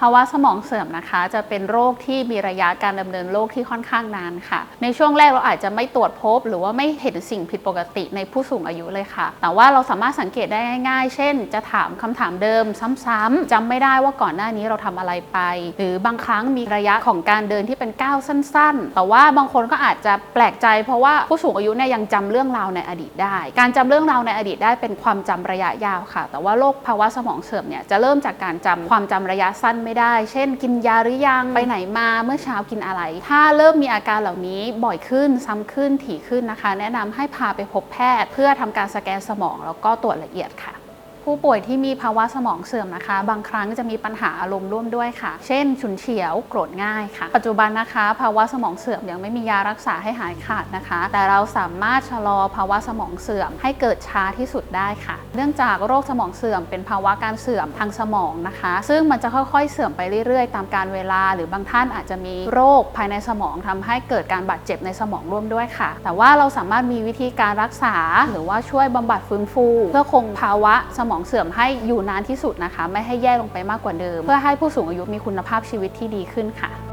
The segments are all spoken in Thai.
ภาวะสมองเสื่อมนะคะ จะเป็นโรคที่มีระยะการดำเนินโรคที่ค่อนข้างนานค่ะ ในช่วงแรกเราอาจจะไม่ตรวจพบ หรือว่าไม่เห็นสิ่งผิดปกติในผู้สูงอายุเลยค่ะ แต่ว่าเราสามารถสังเกตได้ง่ายๆ เช่น จะถามคำถามเดิมซ้ำๆจำไม่ได้ว่าก่อนหน้านี้เราทำอะไรไป หรือบางครั้งมีระยะของการเดินที่เป็นก้าวสั้น ๆ แต่ว่าบางคนก็อาจจะแปลกใจ เพราะว่าผู้สูงอายุเนี่ยยังจำเรื่องราวในอดีตได้ การจำเรื่องราวในอดีตได้เป็นความจำระยะยาวค่ะ แต่ว่าโรคภาวะสมองเสื่อมเนี่ยจะเริ่มจากการจำความจำระยะสั้นไม่ได้ เช่น กินยาหรือยังไปไหนมาเมื่อเช้ากินอะไร ถ้าเริ่มมีอาการเหล่านี้บ่อยขึ้นซ้ำขึ้นถี่ขึ้นนะคะ แนะนำให้พาไปพบแพทย์ เพื่อทำการสแกนสมองแล้วก็ตรวจละเอียดค่ะ ผู้ป่วยที่มีภาวะสมองเสื่อมนะคะ บางครั้งจะมีปัญหาอารมณ์ร่วมด้วยค่ะ เช่น ฉุนเฉียว โกรธง่ายค่ะ ปัจจุบันนะคะ ภาวะสมองเสื่อมยังไม่มียารักษาให้หายขาดนะคะ แต่เราสามารถชะลอภาวะสมองเสื่อมให้เกิดช้าที่สุดได้ค่ะ เนื่องจากโรคสมองเสื่อมเป็นภาวะการเสื่อมทางสมองนะคะ ซึ่งมันจะค่อยๆ เสื่อมไปเรื่อยๆ ตามการเวลา หรือบางท่านอาจจะมีโรคภายในสมองทำให้เกิดการบาดเจ็บในสมองร่วมด้วยค่ะ แต่ว่าเราสามารถมีวิธีการรักษา หรือว่าช่วยบำบัดฟื้นฟู เพื่อคงภาวะสมองเสื่อมให้อยู่นานที่สุดนะคะ ไม่ให้แย่ลงไปมากกว่าเดิม เพื่อให้ผู้สูงอายุมีคุณภาพชีวิตที่ดีขึ้นค่ะ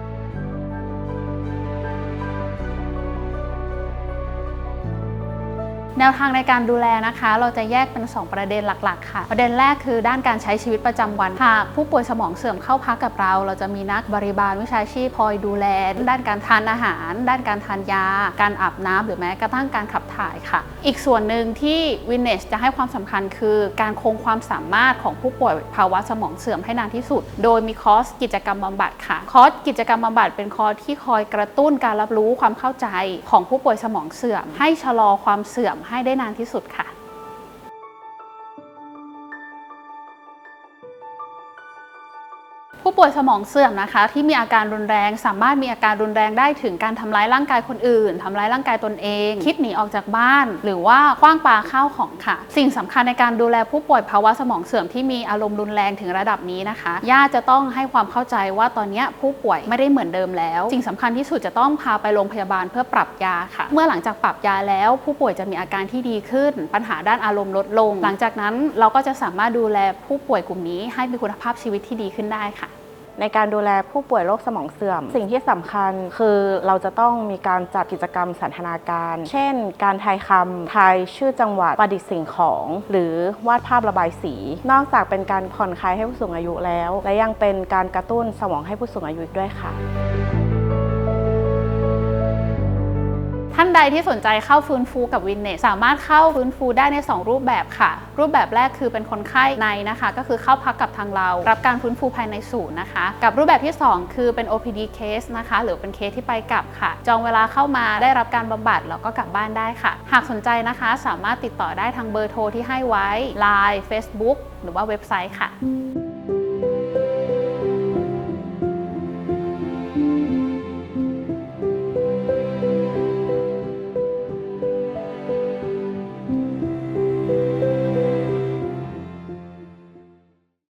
แนวทางในการดูแลนะคะ เราจะแยกเป็น 2 ประเด็นหลักๆ ค่ะ ประเด็นแรกคือด้านการใช้ชีวิตประจำวันหากผู้ป่วยสมองเสื่อมเข้าพักกับเรา เราจะมีนักบริบาลวิชาชีพคอยดูแล ด้านการทานอาหาร ด้านการทานยา การอาบน้ำหรือแม้กระทั่งการขับถ่ายค่ะ อีกส่วนหนึ่งที่วินเนสจะให้ความสำคัญคือ การคงความสามารถของผู้ป่วยภาวะสมองเสื่อมให้นานที่สุด โดยมีคอร์สกิจกรรมบำบัดค่ะ คอร์สกิจกรรมบำบัดเป็นคอร์สที่คอยกระตุ้นการรับรู้ความเข้าใจของผู้ป่วยสมองเสื่อม ให้ชะลอความเสื่อมให้ได้นานที่สุดค่ะ ผู้ป่วยสมองเสื่อมนะคะ ที่มีอาการรุนแรงสามารถมีอาการรุนแรงได้ถึงการทำร้ายร่างกายคนอื่นทำร้ายร่างกายตนเอง คิดหนีออกจากบ้าน หรือว่าคว้างปาข้าวของค่ะ สิ่งสำคัญในการดูแลผู้ป่วยภาวะสมองเสื่อมที่มีอารมณ์รุนแรงถึงระดับนี้นะคะญาติจะต้องให้ความเข้าใจว่าตอนนี้ผู้ป่วยไม่ได้เหมือนเดิมแล้ว สิ่งสำคัญที่สุดจะต้องพาไปโรงพยาบาลเพื่อปรับยาค่ะ เมื่อหลังจากปรับยาแล้ว ผู้ป่วยจะมีอาการที่ดีขึ้น ปัญหาด้านอารมณ์ลดลง หลังจากนั้นเราก็จะสามารถดูแลผู้ป่วยกลุ่มนี้ให้มีคุณภาพชีวิตที่ดีขึ้นได้ค่ะ ในการดูแลผู้ป่วยโรคสมองเสื่อม สิ่งที่สำคัญคือเราจะต้องมีการจัดกิจกรรมสันทนาการ เช่น การทายคำทายชื่อจังหวัดประดิษฐ์สิ่งของ หรือวาดภาพระบายสี นอกจากเป็นการผ่อนคลายให้ผู้สูงอายุแล้ว และยังเป็นการกระตุ้นสมองให้ผู้สูงอายุด้วยค่ะ ใดที่สนใจเข้าฟื้นฟูกับวินเนสสามารถเข้าฟื้นฟูได้ใน 2 รูปแบบค่ะ รูปแบบแรกคือเป็นคนไข้ในนะคะ ก็คือเข้าพักกับทางเรา รับการฟื้นฟูภายในศูนย์นะคะ กับรูปแบบที่ 2 คือเป็น OPD case นะคะ หรือเป็นเคสที่ไปกลับค่ะ จองเวลาเข้ามาได้รับการบำบัดแล้วก็กลับบ้านได้ค่ะ หากสนใจนะคะสามารถติดต่อได้ทางเบอร์โทรที่ให้ไว้ Line Facebook หรือว่าเว็บไซต์ค่ะ